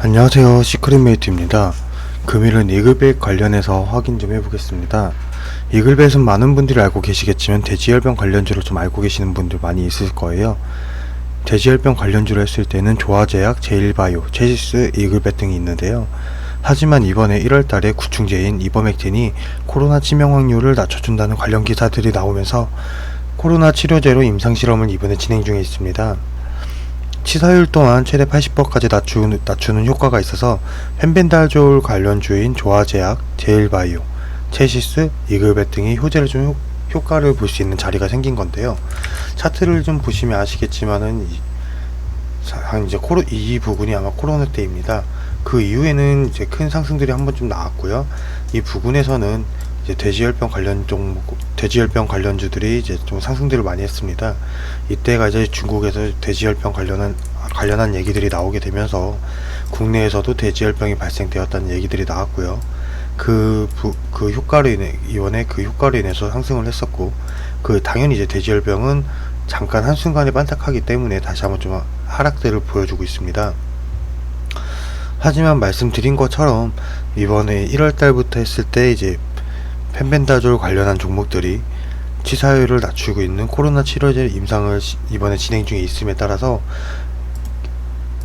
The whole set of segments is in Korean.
안녕하세요. 시크릿메이트입니다. 금일은 이글벳 관련해서 확인 좀 해보겠습니다. 이글벳은 많은 분들이 알고 계시겠지만 돼지열병 관련주로 좀 알고 계시는 분들 많이 있을 거예요. 돼지열병 관련주로 했을 때는 조화제약, 제일바이오, 제시스, 이글벳 등이 있는데요. 하지만 이번에 1월달에 구충제인 이버맥틴이 코로나 치명 확률을 낮춰준다는 관련 기사들이 나오면서 코로나 치료제로 임상실험을 이번에 진행 중에 있습니다 치사율 또한 최대 80%까지 낮추는, 낮추는 효과가 있어서 펜벤달졸 관련 주인 조화제약, 제일바이오, 체시스, 이글벳 등이 효제를 좀 효, 효과를 볼 수 있는 자리가 생긴 건데요. 차트를 좀 보시면 아시겠지만은 이, 자, 한 이제 코로 이 부분이 아마 코로나 때입니다. 그 이후에는 이제 큰 상승들이 한 번 좀 나왔고요. 이 부분에서는 이제 돼지열병 관련 종목, 돼지열병 관련주들이 이제 좀 상승들을 많이 했습니다. 이때가 이제 중국에서 돼지열병 관련한 관련한 얘기들이 나오게 되면서 국내에서도 돼지열병이 발생되었다는 얘기들이 나왔고요. 그, 부, 그 효과로 인해 이번에 그 효과로 인해서 상승을 했었고 그 당연히 이제 돼지열병은 잠깐 한순간에 반짝하기 때문에 다시 한번 좀 하락들을 보여주고 있습니다. 하지만 말씀드린 것처럼 이번에 1월 달부터 했을 때 이제 펜벤다졸 관련한 종목들이 치사율을 낮추고 있는 코로나 치료제 임상을 시- 이번에 진행 중에 있음에 따라서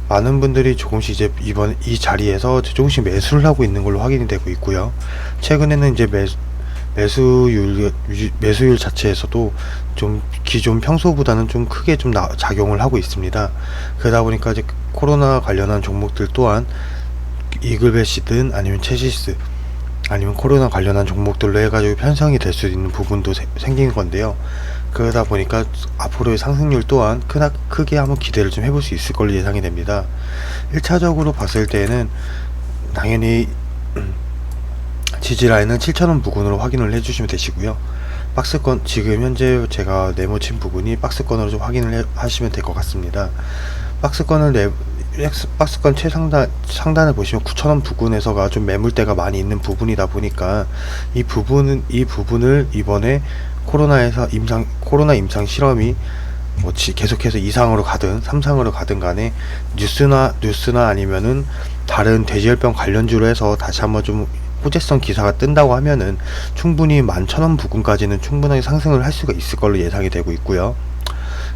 많은 분들이 조금씩 이제 이번 이 자리에서 조금씩 매수를 하고 있는 걸로 확인이 되고 있고요. 최근에는 이제 매, 매수율 유- 매수율 자체에서도 좀 기존 평소보다는 좀 크게 좀 나, 작용을 하고 있습니다. 그러다 보니까 이제 코로나 관련한 종목들 또한 이글벳이든 아니면 체시스 아니면 코로나 관련한 종목들로 해가지고 편성이 될 수 있는 부분도 세- 생긴 건데요. 그러다 보니까 앞으로의 상승률 또한 크나, 크게 한번 기대를 좀 해볼 수 있을 걸로 예상이 됩니다. 1차적으로 봤을 때는 당연히 지지라인은 7,000원 부근으로 확인을 해주시면 되시고요. 박스권 지금 현재 제가 네모친 부분이 박스권으로 좀 확인을 해- 하시면 될 것 같습니다. 박스권을 내 엑스- 박스권 최상단 상단을 보시면 9,000원 부근에서가 좀 매물대가 많이 있는 부분이다 보니까 이 부분은 이 부분을 이번에 코로나에서 임상 코로나 임상 실험이 뭐 지- 계속해서 2상으로 가든 3상으로 가든 간에 뉴스나 뉴스나 아니면은 다른 돼지열병 관련주로 해서 다시 한번 좀 호재성 기사가 뜬다고 하면은 충분히 11,000원 부근까지는 충분하게 상승을 할 수가 있을 걸로 예상이 되고 있고요.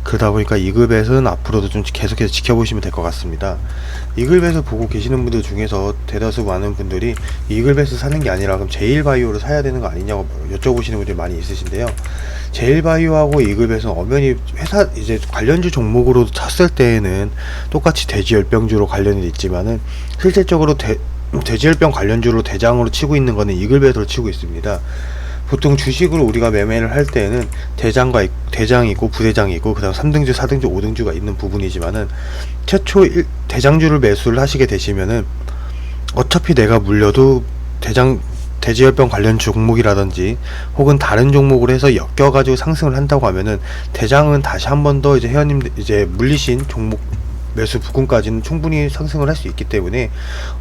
그러다 보니까 이글벳은 앞으로도 좀 계속해서 지켜보시면 될 것 같습니다. 이글벳을 보고 계시는 분들 중에서 대다수 많은 분들이 이글벳을 사는 게 아니라 그럼 제일바이오를 사야 되는 거 아니냐고 여쭤보시는 분들이 많이 있으신데요. 제일바이오하고 이글벳은 엄연히 회사 이제 관련주 종목으로 쳤을 때에는 똑같이 돼지열병주로 관련이 있지만은 실질적으로 대, 돼지열병 관련주로 대장으로 치고 있는 거는 이글벳으로 치고 있습니다. 보통 주식으로 우리가 매매를 할 때에는 대장과 있- 대장이 있고 부대장이 있고 그다음 3등주, 4등주, 5등주가 있는 부분이지만은 최초 일, 대장주를 매수를 하시게 되시면은 어차피 내가 물려도 대장 돼지열병 관련 종목이라든지 혹은 다른 종목을 해서 엮여가지고 상승을 한다고 하면은 대장은 다시 한 번 더 이제 회원님 이제 물리신 종목 매수 부근까지는 충분히 상승을 할 수 있기 때문에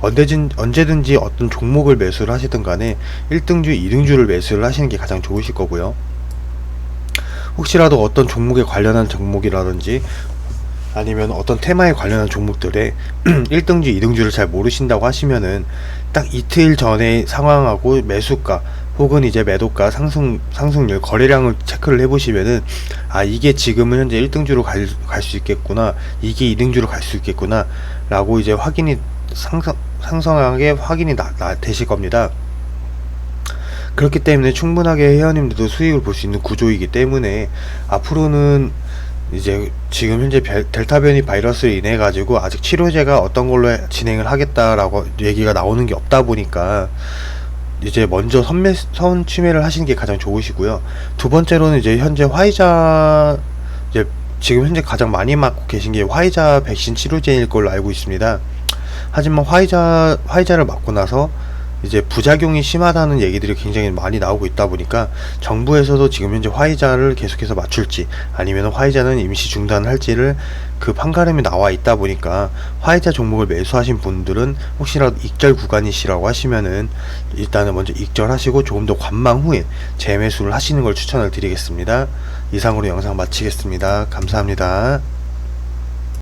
언제든 언제든지 어떤 종목을 매수를 하시든 간에 1등주, 2등주를 매수를 하시는 게 가장 좋으실 거고요. 혹시라도 어떤 종목에 관련한 종목이라든지 아니면 어떤 테마에 관련한 종목들의 1등주, 2등주를 잘 모르신다고 하시면은 딱 이틀 전에 상황하고 매수가 혹은 이제 매도가 상승 상승률 거래량을 체크를 해보시면은 아 이게 지금은 현재 1등주로 갈 수 있겠구나 이게 2등주로 갈 수 있겠구나 라고 이제 확인이 상상 상성하게 확인이 나, 나 되실 겁니다. 그렇기 때문에 충분하게 회원님들도 수익을 볼 수 있는 구조이기 때문에 앞으로는 이제 지금 현재 벨- 델타 변이 바이러스로 인해 가지고 아직 치료제가 어떤 걸로 해- 진행을 하겠다라고 얘기가 나오는 게 없다 보니까 이제 먼저 선매 선 취매를 하시는 게 가장 좋으시고요. 두 번째로는 이제 현재 화이자 이제 지금 현재 가장 많이 맞고 계신 게 화이자 백신 치료제일 걸로 알고 있습니다. 하지만 화이자 화이자를 맞고 나서 이제 부작용이 심하다는 얘기들이 굉장히 많이 나오고 있다 보니까 정부에서도 지금 현재 화이자를 계속해서 맞출지 아니면 화이자는 임시 중단할지를 그 판가름이 나와 있다 보니까 화이자 종목을 매수하신 분들은 혹시라도 익절 구간이시라고 하시면은 일단은 먼저 익절하시고 조금 더 관망 후에 재매수를 하시는 걸 추천을 드리겠습니다. 이상으로 영상 마치겠습니다. 감사합니다.